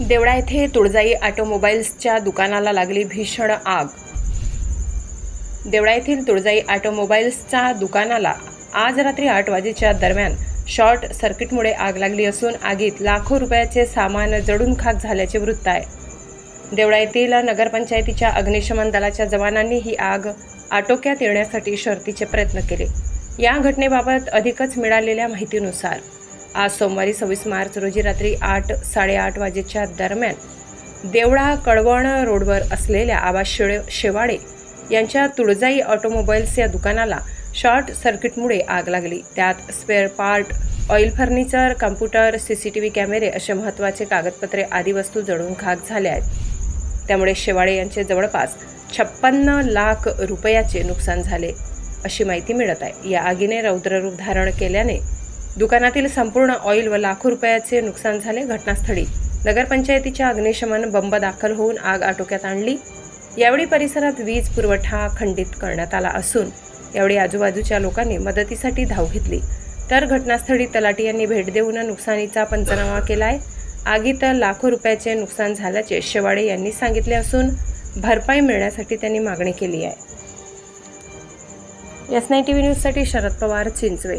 देवळा येथे तुळजाई ऑटोमोबाईल्सच्या दुकानाला लागली भीषण आग. देवळा येथील तुळजाई ऑटोमोबाईल्सच्या दुकानाला आज रात्री आठ वाजेच्या दरम्यान शॉर्ट सर्किटमुळे आग लागली असून आगीत लाखो रुपयाचे सामान जडून खाक झाल्याचे वृत्त आहे. देवळा येथील नगरपंचायतीच्या अग्निशमन दलाच्या जवानांनी ही आग आटोक्यात येण्यासाठी शर्तीचे प्रयत्न केले. या घटनेबाबत अधिकच मिळालेल्या माहितीनुसार आज सोमवारी सव्वीस मार्च रोजी रात्री आठ साडेआठ वाजेच्या दरम्यान देवळा कळवण रोडवर असलेल्या आबा शेळ शेवाडे यांच्या तुळजाई ऑटोमोबाईल्स या दुकानाला शॉर्ट सर्किटमुळे आग लागली. त्यात spare part oil furniture computer C C T V कॅमेरे असे महत्त्वाचे कागदपत्रे आदी वस्तू जळून खाक झाल्या आहेत. त्यामुळे शेवाळे यांचे जवळपास छप्पन्न लाख रुपयाचे नुकसान झाले अशी माहिती मिळत आहे. या आगीने रौद्ररूप धारण केल्याने दुकानातील संपूर्ण ऑइल व लाखो रुपयाचे नुकसान झाले घटनास्थळी. नगरपंचायतीच्या अग्निशमन बंब दाखल होऊन आग आटोक्यात आणली. यावेळी परिसरात वीज पुरवठा खंडित करण्यात आला असून यावेळी आजूबाजूच्या लोकांनी मदतीसाठी धाव घेतली. तर घटनास्थळी तलाटी यांनी भेट देऊन नुकसानीचा पंचनामा केलाय. आगीत लाखो रुपयाचे नुकसान झाल्याचे शेवाडे यांनी सांगितले असून भरपाई मिळण्यासाठी त्यांनी मागणी केली आहे. एस नाईन टी व्ही न्यूजसाठी शरद पवार चिंचवे.